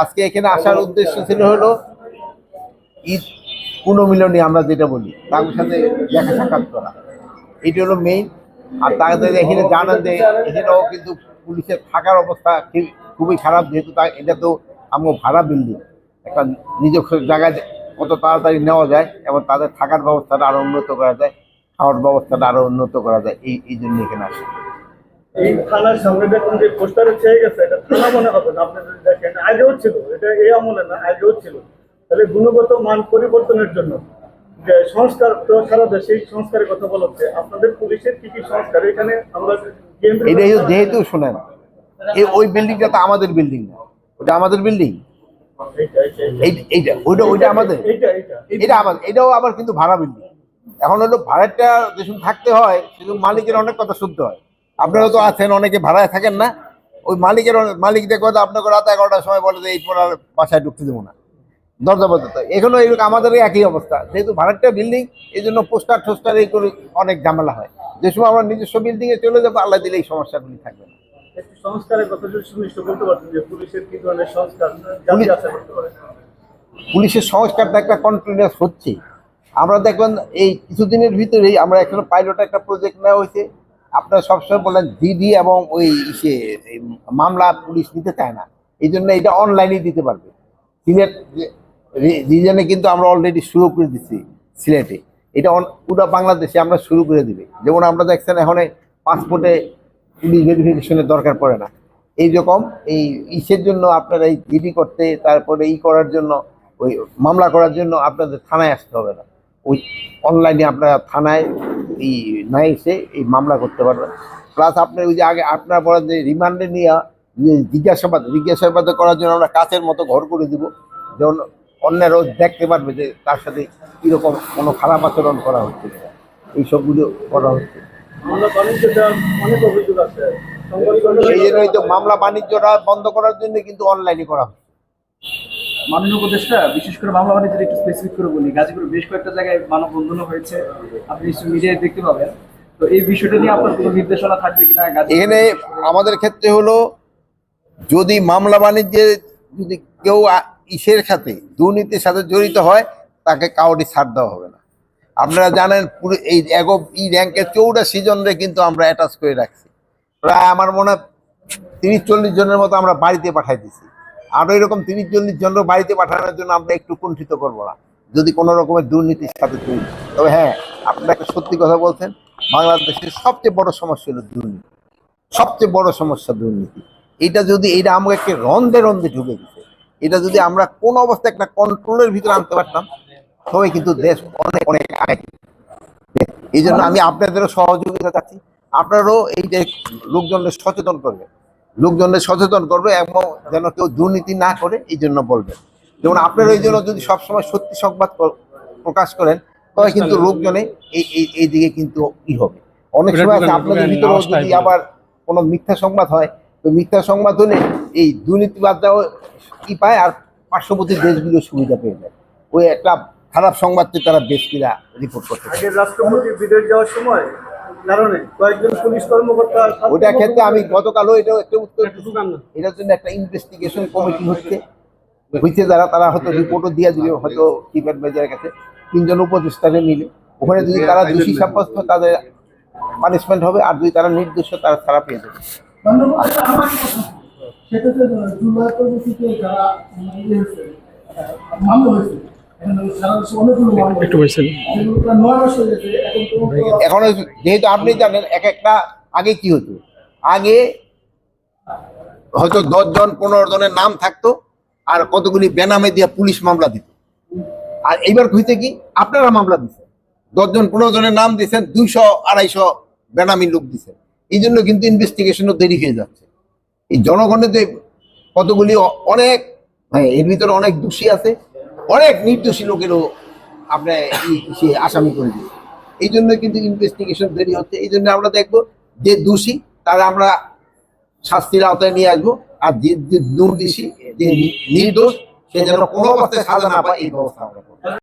আজকে এখানে আসার উদ্দেশ্য ছিল হলো ঈদ পুনর্মিলনী আমরা যেটা বলি, তাদের সাথে দেখা সাক্ষাৎ করা। এটি হলো মেইন আর তাদের এখানে জানান যে এখানেও কিন্তু পুলিশের থাকার অবস্থা খুবই খারাপ, যেহেতু তা এটা তো আমার ভাড়া বিল্ডিং একটা নিজস্ব জায়গায় কত তাড়াতাড়ি নেওয়া যায় এবং তাদের থাকার ব্যবস্থাটা আরও উন্নত করা যায়, খাওয়ার ব্যবস্থাটা আরও উন্নত করা যায়, এই এই জন্য এখানে আসে। এই থানার সামনে দেখুন যে পোস্টারে চেয়ে গেছে এটা থানা মনে হবে না। আপনি যদি দেখেন আগেও ছিল এটা এই আমলে না আগেও ছিল। তাহলে গুণগত মান পরিবর্তনের জন্য যে সংস্কার তো সারা দেশে এই সংস্কারের কথা বলা হচ্ছে। আপনাদের পুলিশের কি কি সংস্কার? এখানে আমরা এটা যেহেতু শোনেন এই ওই বিল্ডিংটা তো আমাদের বিল্ডিং না। ওটা আমাদের বিল্ডিং এইটা, ওইটা ওইটা আমাদের। এটা আমাদের। এটাও আবার কিন্তু ভাড়া বিল্ডিং এখন হলো ভাড়াটা যেসব থাকতে হয় সেসব মালিকের অনেক কথা শুনতে হয়। আপনারা তো আছেন অনেকে ভাড়ায় থাকেন না। ওই মালিকের মালিক দেখো তো আপনাকে রাত এগারোটার সময় বলে যে এই পর আর বাসায় ঢুকতে দেবো না। দরজা তো। এখনও এইরকম আমাদের একই অবস্থা। যেহেতু ভাড়াটা বিল্ডিং এই জন্য পোস্টার টোস্টার এই করে অনেক ঝামেলা হয়। যে সময় আমরা নিজস্ব বিল্ডিং এ চলে যাব আল্লাহ দিলে এই সমস্যাগুলি থাকবে। না পুলিশের সংস্কারটা একটা কন্টিনিউয়াস হচ্ছে। আমরা দেখবেন এই কিছুদিনের ভিতরেই আমরা এখানে পাইলট একটা প্রজেক্ট নেওয়া হয়েছে। আপনারা সবসময় বলেন দিদি এবং ওই ইসে মামলা পুলিশ নিতে চায় না। এই জন্য এটা অনলাইনে দিতে পারবে। সিলেট রিজনে কিন্তু আমরা অলরেডি শুরু করে দিচ্ছি সিলেটে। এটা পুরো বাংলাদেশে আমরা শুরু করে দিবে। যেমন আমরা দেখছেন এখন পাসপোর্টে পুলিশ ভেরিফিকেশনের দরকার পড়ে না। এই রকম এই ইসের জন্য আপনারা এই জিডি করতে, তারপরে ই করার জন্য, ওই মামলা করার জন্য আপনাদের থানায় আসতে হবে না। ওই অনলাইনে আপনারা থানায় এই না এসে এই মামলা করতে পারবেন প্লাস আপনার ওই যে আগে আপনার বলেন যে রিমান্ডে নিয়ে জিজ্ঞাসাবাদ জিজ্ঞাসাবাদ করার জন্য আমরা কাছের মতো ঘর করে দিব। যেমন অন্যেরও দেখতে পারবে যে তার সাথে কীরকম কোনো খারাপ আচরণ করা হচ্ছে। এই সবগুলো করা হচ্ছে। সেই জন্যই তো মামলা বাণিজ্যটা বন্ধ করার জন্য কিন্তু অনলাইনে করা হচ্ছে। মাননীয় উপদেষ্টা, বিশেষ করে মামলা বাণিজ্যের একটু স্পেসিফিক করে বলি। গাজীপুরে বেশ কয়েকটা জায়গায় মানববন্ধনও হয়েছে। আপনি মিডিয়ায় দেখতে পাবেন। তো এই বিষয়টা নিয়ে আপনার কোনো নির্দেশনা থাকবে কিনা এখানে আমাদের ক্ষেত্রে হলো, যদি মামলা বাণিজ্যে যদি কেউ ইসের সাথে দুর্নীতির সাথে জড়িত হয়, তাকে কাউরি ছাড় দেওয়া হবে না। আপনারা জানেন, পুরো এই এগো ই র্যাঙ্কের চৌরাশি জনরে কিন্তু আমরা অ্যাটাচ করে রাখছি। প্রায় আমার মনে হয় তিরিশ চল্লিশ জনের মতো আমরা বাড়িতে পাঠাই দিছি। আরও এরকম তিরিশ চল্লিশ জনের বাড়িতে পাঠানোর জন্য আমরা একটু কুণ্ঠিত করব না। যদি কোনো রকমের দুর্নীতির সাথে জড়িত তবে হ্যাঁ আপনারা একটা সত্যি কথা বলছেন, বাংলাদেশের সবচেয়ে বড় সমস্যা হলো দুর্নীতি। সবচেয়ে বড় সমস্যা দুর্নীতি। এটা যদি এটা আমাকে রন্ধে রন্ধে ঢুকে গেছে এটা যদি আমরা কোন অবস্থায় একটা কন্ট্রোলের ভিতরে আনতে পারতাম, তবে কিন্তু দেশ অনেক অনেক আগে। এই জন্য আমি আপনাদেরও সহযোগিতা চাচ্ছি। আপনারাও এই যে সচেতন করবে লোকজনদের সচেতন করবে এবং যেন কেউ দুর্নীতি না করে এই জন্য বলবে। যেমন আপনার ওই জন্য যদি সবসময় সত্যি সংবাদ প্রকাশ করেন তবে কিন্তু লোকজনে এই এই- এই দিকে কিন্তু ই হবে। অনেক সময় আপনাদের ভিতরেও যদি আবার কোনো মিথ্যা সংবাদ হয় তো মিথ্যা সংবাদ হলে এই দুর্নীতিবাদরাও কি পায় আর পার্শ্ববর্তী দেশগুলো সুবিধা পেয়ে যায়। ওই একটা খারাপ সংবাদকে তারা বেশ কিনা রিপোর্ট করতে রাষ্ট্রপতি বিদেশ যাওয়ার সময় কারণে কয়েকজন পুলিশ কর্মকর্তা ওইটার ক্ষেত্রে আমি গতকালও এটাও একটা উত্তর এটার জন্য একটা ইনভেস্টিগেশন কমিটি হচ্ছে। হয়েছে যারা তারা হয়তো রিপোর্টও দিয়ে দিবে হয়তো চিফ অ্যাডভাইজারের কাছে। তিনজন উপদেষ্টাকে মিলে। ওখানে যদি তারা দোষী সাব্যস্ত তাদের পানিশমেন্ট হবে আর যদি তারা নির্দোষ তারা ছাড়া পেয়ে যাবে। সেটা তো জুলাই পরিস্থিতিতে যারা মামলা হয়েছে এখানে দেশে যেহেতু আপনি জানেন, এক একটা আগে কি হতো? আগে হয়তো দশ জন, পনেরো জনের নাম থাকতো, আর কতগুলি বেনামে দিয়ে পুলিশ মামলা দিত। আর এইবার হইতে কি? আপনারা মামলা দিচ্ছেন দশজন পনেরো জনের নাম দিচ্ছেন দুইশো, আড়াইশো বেনামি লোক দিচ্ছেন এই জন্য কিন্তু ইনভেস্টিগেশনও দেরি হয়ে যাচ্ছে। এই জনগণের যে কতগুলি অনেক হ্যাঁ এর ভিতরে অনেক দোষী আছে। অনেক নির্দোষী লোকেরও আপনার সে আসামি করে দিয়েছে এই জন্য কিন্তু ইনভেস্টিগেশন দেরি হচ্ছে। এই জন্য আমরা দেখব যে দোষী, তারা আমরা শাস্তির আওতায় নিয়ে আসব। আর যে দুর্দোষী যে নির্দোষ, সে যেন কোনো অবস্থায় সাজা না পায়, এই ব্যবস্থা আমরা।